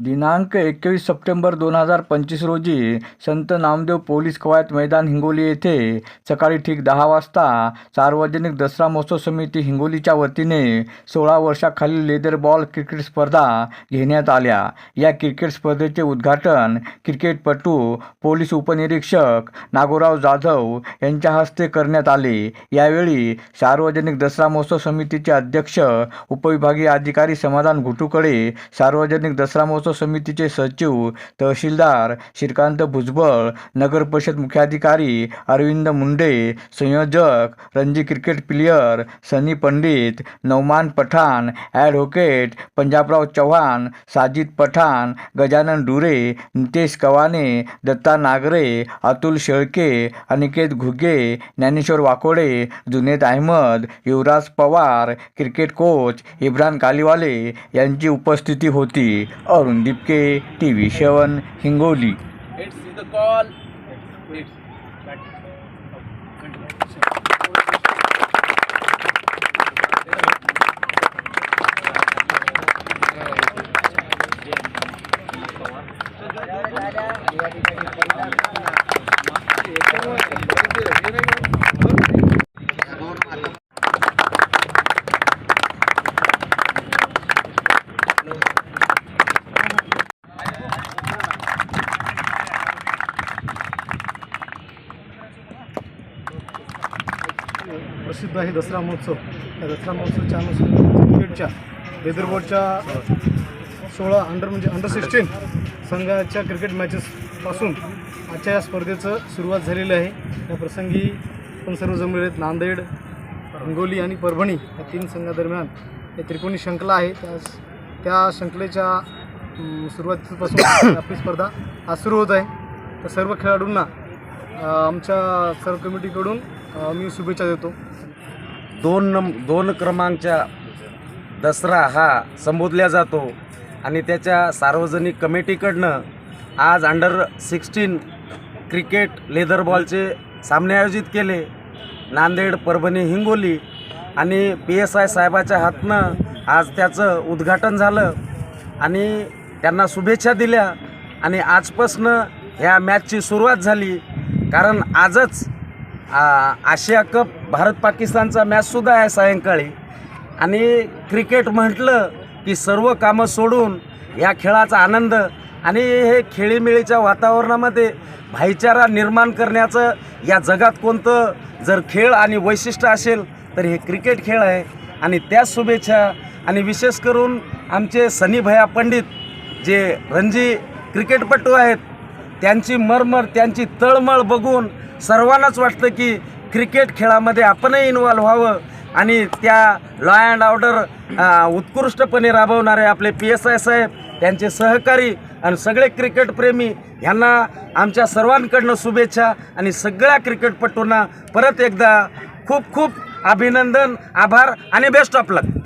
दिनांक एकवीस सप्टेंबर दोन हजार पंचवीस रोजी संत नामदेव पोलीस कवायत मैदान हिंगोली येथे सकाळी ठीक दहा वाजता सार्वजनिक दसरा महोत्सव समिती हिंगोलीच्या वतीने सोळा वर्षाखालील लेदर बॉल क्रिकेट स्पर्धा घेण्यात आल्या. या क्रिकेट स्पर्धेचे उद्घाटन क्रिकेटपटू पोलीस उपनिरीक्षक नागोराव जाधव यांच्या हस्ते करण्यात आले. यावेळी सार्वजनिक दसरा महोत्सव समितीचे अध्यक्ष उपविभागीय अधिकारी समाधान घुटुकडे सार्वजनिक दसरा महोत्सव समितीचे सचिव तहसीलदार श्रीकांत भुजबळ नगरपरिषद मुख्याधिकारी अरविंद मुंडे संयोजक Ranji cricket player Sunny Pandit Nauman Pathan advocate Panjabrao Chavan Sajid Pathan Gajanan Dure Nitesh Kawane Datta Nagre Atul Shelke Aniket Ghuge Dnyaneshwar Wakode Juned Ahmad Yuvraj Pawar cricket coach Ibran Kaliwale यांची उपस्थिती होती. Arun Dipke T V seven Hingoli. प्रसिद्ध आहे दसरा महोत्सव. त्या दसरा महोत्सवच्या अनुषंगाने क्रिकेटच्या लेदरबोर्डच्या सोळा अंडर म्हणजे अंडर सिक्स्टीन संघाच्या क्रिकेट मॅचेसपासून आजच्या या स्पर्धेचं सुरुवात झालेली आहे. या प्रसंगी पण सर्व जमलेले आहेत नांदेड हिंगोली आणि परभणी या तीन संघादरम्यान या त्रिकोणी शंकला आहे. त्या त्या शंकलेच्या सुरुवातीपासून आपली स्पर्धा आज सुरू होत आहे. तर सर्व खेळाडूंना आमच्या सर्व कमिटीकडून मी शुभेच्छा देतो. दोन नम दोन क्रमांकच्या दसरा हा संबोधल्या जातो आणि त्याच्या सार्वजनिक कमिटीकडनं आज अंडर सिक्स्टीन क्रिकेट लेदर बॉलचे सामने आयोजित केले. नांदेड परभणी हिंगोली आणि पी एस आय साहेबाच्या हातनं आज त्याचं उद्घाटन झालं आणि त्यांना शुभेच्छा दिल्या आणि आजपासनं ह्या मॅचची सुरुवात झाली. कारण आजच आशिया कप भारत पाकिस्तानचा मॅचसुद्धा आहे सायंकाळी. आणि क्रिकेट म्हटलं की सर्व कामं सोडून या खेळाचा आनंद आणि हे खेळीमेळीच्या वातावरणामध्ये भाईचारा निर्माण करण्याचं या जगात कोणतं जर खेळ आणि वैशिष्ट्य असेल तर हे क्रिकेट खेळ आहे. आणि त्या शुभेच्छा आणि विशेष करून आमचे सनीभया पंडित जे रणजी क्रिकेटपटू आहेत त्यांची मरमर त्यांची तळमळ बघून सर्वांनाच वाटतं की क्रिकेट खेळामध्ये आपणही इन्वॉल्व्ह व्हावं आणि त्या लॉ अँड ऑर्डर उत्कृष्टपणे राबवणारे आपले पी एस आय साहेब त्यांचे सहकारी आणि सगळे क्रिकेटप्रेमी यांना आमच्या सर्वांकडनं शुभेच्छा आणि सगळ्या क्रिकेटपटूंना परत एकदा खूप खूप अभिनंदन आभार आणि बेस्ट ऑफ लक